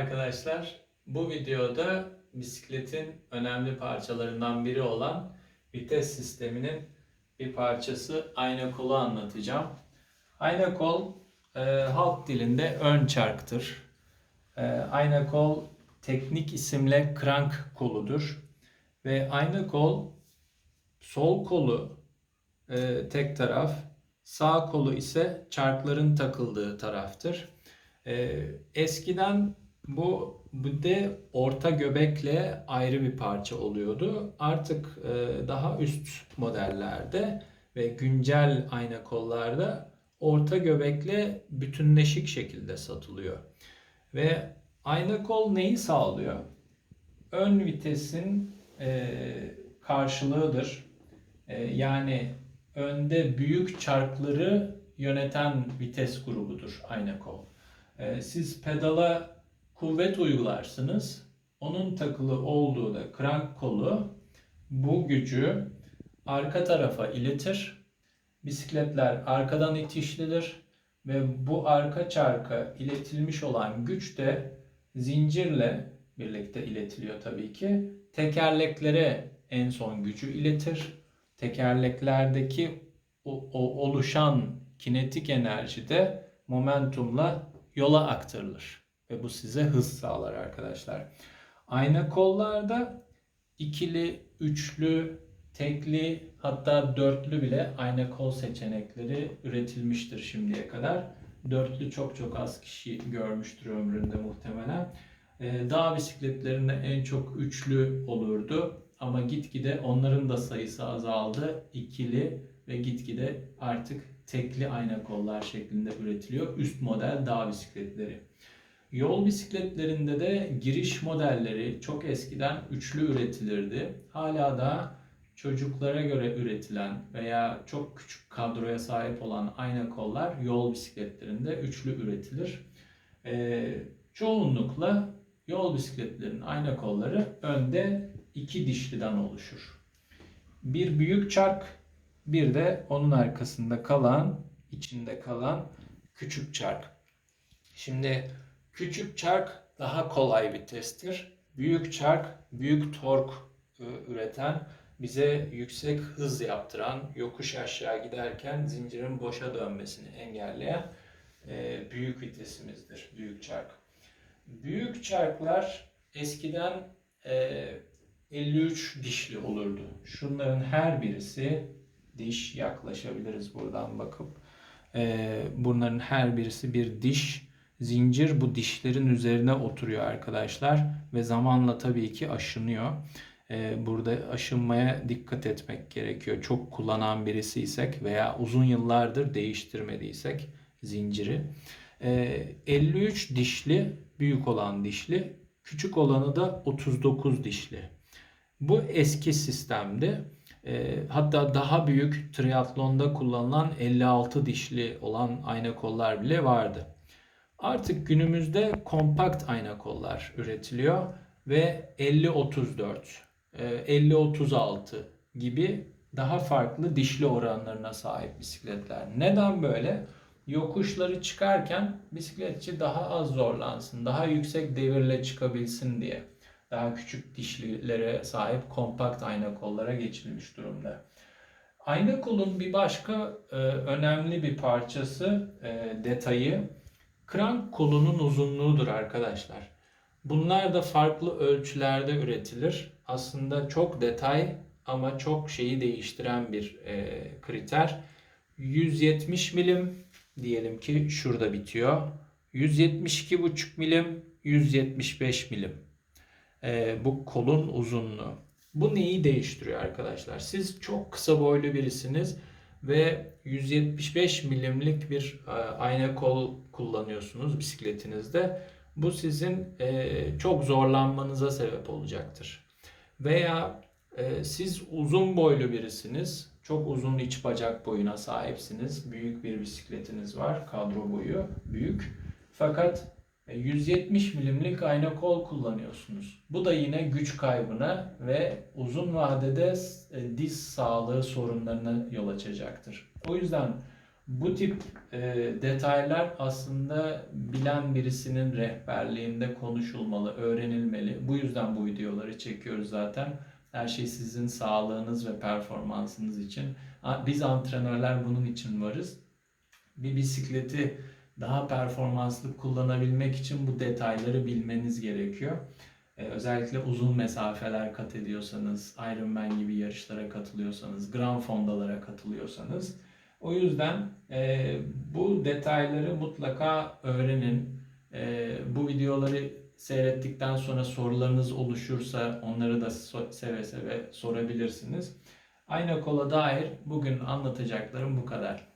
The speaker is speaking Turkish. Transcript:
Arkadaşlar bu videoda bisikletin önemli parçalarından biri olan vites sisteminin bir parçası ayna kolu anlatacağım. Ayna kol e, halk dilinde ön çarktır. E, ayna kol teknik isimle krank koludur. Ve ayna kol sol kolu e, tek taraf, sağ kolu ise çarkların takıldığı taraftır. E, eskiden bu bu de orta göbekle ayrı bir parça oluyordu. Artık e, daha üst modellerde ve güncel ayna kollarda orta göbekle bütünleşik şekilde satılıyor. Ve ayna kol neyi sağlıyor? Ön vitesin e, karşılığıdır. E, yani önde büyük çarkları yöneten vites grubudur ayna kol. E, siz pedala kuvvet uygularsınız. Onun takılı olduğu da krank kolu bu gücü arka tarafa iletir. Bisikletler arkadan itişlidir ve bu arka çarka iletilmiş olan güç de zincirle birlikte iletiliyor tabii ki. Tekerleklere en son gücü iletir. Tekerleklerdeki o, o oluşan kinetik enerji de momentumla yola aktarılır ve bu size hız sağlar arkadaşlar. Ayna kollarda ikili, üçlü, tekli hatta dörtlü bile ayna kol seçenekleri üretilmiştir şimdiye kadar. Dörtlü çok çok az kişi görmüştür ömründe muhtemelen. Ee, dağ bisikletlerinde en çok üçlü olurdu ama gitgide onların da sayısı azaldı. İkili ve gitgide artık tekli ayna kollar şeklinde üretiliyor. Üst model dağ bisikletleri. Yol bisikletlerinde de giriş modelleri çok eskiden üçlü üretilirdi. Hala da çocuklara göre üretilen veya çok küçük kadroya sahip olan ayna kollar yol bisikletlerinde üçlü üretilir. Ee, çoğunlukla yol bisikletlerinin ayna kolları önde iki dişliden oluşur. Bir büyük çark, bir de onun arkasında kalan, içinde kalan küçük çark. Şimdi Küçük çark daha kolay vitestir. Büyük çark büyük tork e, üreten, bize yüksek hız yaptıran, yokuş aşağı giderken zincirin boşa dönmesini engelleyen e, büyük vitesimizdir büyük çark. Büyük çarklar eskiden 53 dişli olurdu. Şunların her birisi diş yaklaşabiliriz buradan bakıp. E, bunların her birisi bir diş Zincir bu dişlerin üzerine oturuyor arkadaşlar ve zamanla tabii ki aşınıyor. Ee, burada aşınmaya dikkat etmek gerekiyor. Çok kullanan birisiysek veya uzun yıllardır değiştirmediysek zinciri. 53 ee, dişli, büyük olan dişli, küçük olanı da 39 dişli. Bu eski sistemde e, hatta daha büyük triatlonda kullanılan 56 dişli olan ayna kollar bile vardı. Artık günümüzde kompakt ayna kollar üretiliyor ve 50-34, 50-36 e, gibi daha farklı dişli oranlarına sahip bisikletler. Neden böyle? Yokuşları çıkarken bisikletçi daha az zorlansın, daha yüksek devirle çıkabilsin diye. Daha küçük dişlilere sahip kompakt ayna kollara geçilmiş durumda. Ayna kolun bir başka e, önemli bir parçası, e, detayı Krank kolunun uzunluğudur arkadaşlar. Bunlar da farklı ölçülerde üretilir. Aslında çok detay ama çok şeyi değiştiren bir e, kriter. 170 milim diyelim ki şurada bitiyor. 172,5 milim, 175 milim. E, bu kolun uzunluğu. Bu neyi değiştiriyor arkadaşlar? Siz çok kısa boylu birisiniz ve 175 milimlik bir e, ayna kol kullanıyorsunuz bisikletinizde. Bu sizin e, çok zorlanmanıza sebep olacaktır. Veya e, siz uzun boylu birisiniz, çok uzun iç bacak boyuna sahipsiniz, büyük bir bisikletiniz var, kadro boyu büyük. Fakat 170 milimlik ayna kol kullanıyorsunuz. Bu da yine güç kaybına ve uzun vadede diz sağlığı sorunlarına yol açacaktır. O yüzden Bu tip e, detaylar aslında bilen birisinin rehberliğinde konuşulmalı, öğrenilmeli. Bu yüzden bu videoları çekiyoruz zaten. Her şey sizin sağlığınız ve performansınız için. Biz antrenörler bunun için varız. Bir bisikleti daha performanslı kullanabilmek için bu detayları bilmeniz gerekiyor. Ee, özellikle uzun mesafeler kat ediyorsanız, Ironman gibi yarışlara katılıyorsanız, Grand Fonda'lara katılıyorsanız. O yüzden e, bu detayları mutlaka öğrenin. E, bu videoları seyrettikten sonra sorularınız oluşursa onları da so- seve seve sorabilirsiniz. Aynı kola dair bugün anlatacaklarım bu kadar.